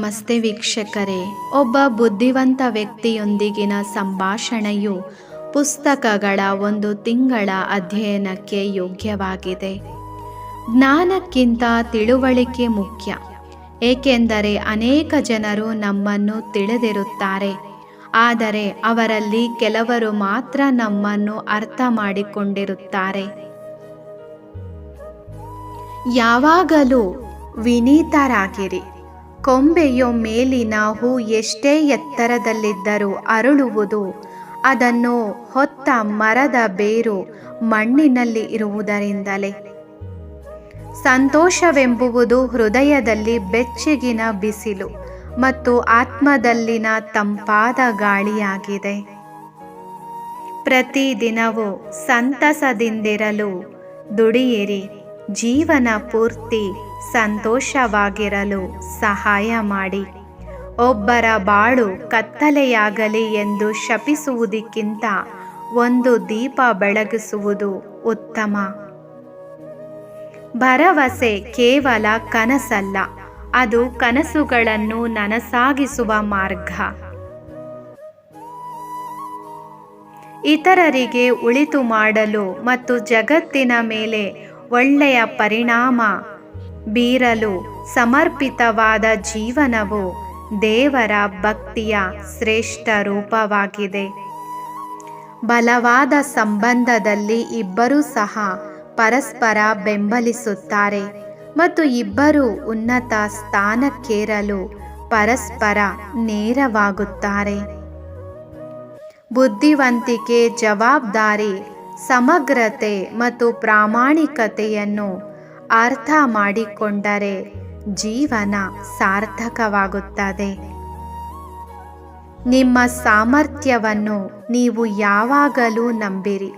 ನಮಸ್ತೆ ವೀಕ್ಷಕರೇ. ಒಬ್ಬ ಬುದ್ಧಿವಂತ ವ್ಯಕ್ತಿಯೊಂದಿಗಿನ ಸಂಭಾಷಣೆಯು ಪುಸ್ತಕಗಳ ಒಂದು ತಿಂಗಳ ಅಧ್ಯಯನಕ್ಕೆ ಯೋಗ್ಯವಾಗಿದೆ. ಜ್ಞಾನಕ್ಕಿಂತ ತಿಳುವಳಿಕೆ ಮುಖ್ಯ. ಏಕೆಂದರೆ ಅನೇಕ ಜನರು ನಮ್ಮನ್ನು ತಿಳಿದಿರುತ್ತಾರೆ. ಆದರೆ ಅವರಲ್ಲಿ ಕೆಲವರು ಮಾತ್ರ ನಮ್ಮನ್ನು ಅರ್ಥ ಮಾಡಿಕೊಂಡಿರುತ್ತಾರೆ. ಯಾವಾಗಲೂ ವಿನೀತರಾಗಿರಿ. ಕೊಂಬೆಯು ಮೇಲಿನ ಹೂ ಎಷ್ಟೇ ಎತ್ತರದಲ್ಲಿದ್ದರೂ ಅರಳುವುದು. ಅದನ್ನು ಹೊತ್ತ ಮರದ ಬೇರು ಮಣ್ಣಿನಲ್ಲಿ ಇರುವುದರಿಂದಲೇ. ಸಂತೋಷವೆಂಬುವುದು ಹೃದಯದಲ್ಲಿ ಬೆಚ್ಚಗಿನ ಬಿಸಿಲು ಮತ್ತು ಆತ್ಮದಲ್ಲಿನ ತಂಪಾದ ಗಾಳಿಯಾಗಿದೆ. ಪ್ರತಿದಿನವೂ ಸಂತಸದಿಂದಿರಲು ದುಡಿಯಿರಿ. ಜೀವನ ಪೂರ್ತಿ ಸಂತೋಷವಾಗಿರಲು ಸಹಾಯ ಮಾಡಿ. ಒಬ್ಬರ ಬಾಳು ಕತ್ತಲೆಯಾಗಲಿ ಎಂದು ಶಪಿಸುವುದಕ್ಕಿಂತ ಒಂದು ದೀಪ ಬೆಳಗಿಸುವುದು ಉತ್ತಮ. ಭರವಸೆ ಕೇವಲ ಕನಸಲ್ಲ, ಅದು ಕನಸುಗಳನ್ನು ನನಸಾಗಿಸುವ ಮಾರ್ಗ. ಇತರರಿಗೆ ಉಳಿತು ಮಾಡಲು ಮತ್ತು ಜಗತ್ತಿನ ಮೇಲೆ ಒಳ್ಳೆಯ ಪರಿಣಾಮ ಬೀರಲು ಸಮರ್ಪಿತವಾದ ಜೀವನವು ದೇವರ ಭಕ್ತಿಯ ಶ್ರೇಷ್ಠ ರೂಪವಾಗಿದೆ. ಬಲವಾದ ಸಂಬಂಧದಲ್ಲಿ ಇಬ್ಬರೂ ಸಹ ಪರಸ್ಪರ ಬೆಂಬಲಿಸುತ್ತಾರೆ ಮತ್ತು ಇಬ್ಬರು ಉನ್ನತ ಸ್ಥಾನಕ್ಕೇರಲು ಪರಸ್ಪರ ನೇರವಾಗುತ್ತಾರೆ. ಬುದ್ಧಿವಂತಿಕೆ ಜವಾಬ್ದಾರಿ, ಸಮಗ್ರತೆ ಮತ್ತು ಪ್ರಾಮಾಣಿಕತೆಯನ್ನು ಅರ್ಥ ಮಾಡಿಕೊಂಡರೆ ಜೀವನ ಸಾರ್ಥಕವಾಗುತ್ತದೆ. ನಿಮ್ಮ ಸಾಮರ್ಥ್ಯವನ್ನು ನೀವು ಯಾವಾಗಲೂ ನಂಬಿರಿ.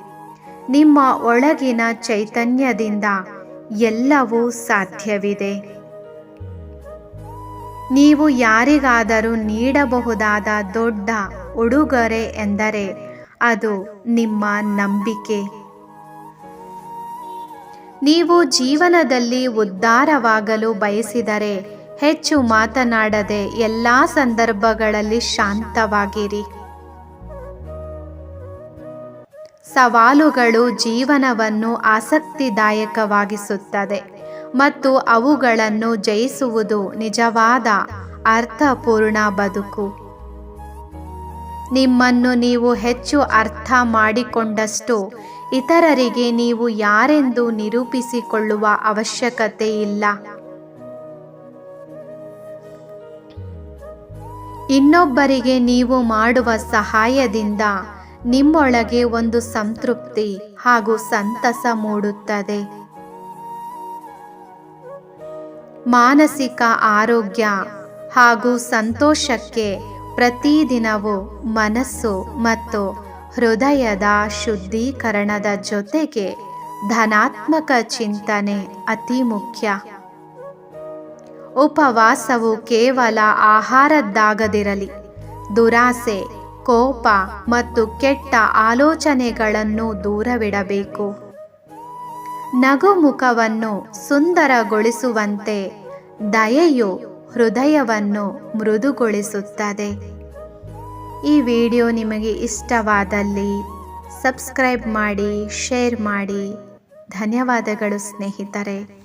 ನಿಮ್ಮ ಒಳಗಿನ ಚೈತನ್ಯದಿಂದ ಎಲ್ಲವೂ ಸಾಧ್ಯವಿದೆ. ನೀವು ಯಾರಿಗಾದರೂ ನೀಡಬಹುದಾದ ದೊಡ್ಡ ಉಡುಗೊರೆ ಎಂದರೆ ಅದು ನಿಮ್ಮ ನಂಬಿಕೆ. ನೀವು ಜೀವನದಲ್ಲಿ ಉದ್ಧಾರವಾಗಲು ಬಯಸಿದರೆ ಹೆಚ್ಚು ಮಾತನಾಡದೆ ಎಲ್ಲ ಸಂದರ್ಭಗಳಲ್ಲಿ ಶಾಂತವಾಗಿರಿ. ಸವಾಲುಗಳು ಜೀವನವನ್ನು ಆಸಕ್ತಿದಾಯಕವಾಗಿಸುತ್ತದೆ ಮತ್ತು ಅವುಗಳನ್ನು ಜಯಿಸುವುದು ನಿಜವಾದ ಅರ್ಥಪೂರ್ಣ ಬದುಕು. ನಿಮ್ಮನ್ನು ನೀವು ಹೆಚ್ಚು ಅರ್ಥ ಮಾಡಿಕೊಂಡಷ್ಟು ಇತರರಿಗೆ ನೀವು ಯಾರೆಂದು ನಿರೂಪಿಸಿಕೊಳ್ಳುವ ಅವಶ್ಯಕತೆ ಇಲ್ಲ. ಇನ್ನೊಬ್ಬರಿಗೆ ನೀವು ಮಾಡುವ ಸಹಾಯದಿಂದ ನಿಮ್ಮೊಳಗೆ ಒಂದು ಸಂತೃಪ್ತಿ ಹಾಗೂ ಸಂತಸ ಮೂಡುತ್ತದೆ. ಮಾನಸಿಕ ಆರೋಗ್ಯ ಹಾಗೂ ಸಂತೋಷಕ್ಕೆ ಪ್ರತಿದಿನವೂ ಮನಸ್ಸು ಮತ್ತು ಹೃದಯದ ಶುದ್ಧೀಕರಣದ ಜೊತೆಗೆ ಧನಾತ್ಮಕ ಚಿಂತನೆ ಅತಿ ಮುಖ್ಯ. ಉಪವಾಸವು ಕೇವಲ ಆಹಾರದ್ದಾಗದಿರಲಿ, ದುರಾಸೆ, ಕೋಪ ಮತ್ತು ಕೆಟ್ಟ ಆಲೋಚನೆಗಳನ್ನು ದೂರವಿಡಬೇಕು. ನಗುಮುಖವನ್ನು ಸುಂದರಗೊಳಿಸುವಂತೆ ದಯೆಯು ಹೃದಯವನ್ನು ಮೃದುಗೊಳಿಸುತ್ತದೆ. ಈ ವಿಡಿಯೋ ನಿಮಗೆ ಇಷ್ಟವಾದಲ್ಲಿ ಸಬ್ಸ್ಕ್ರೈಬ್ ಮಾಡಿ ಶೇರ್ ಮಾಡಿ. ಧನ್ಯವಾದಗಳು ಸ್ನೇಹಿತರೆ.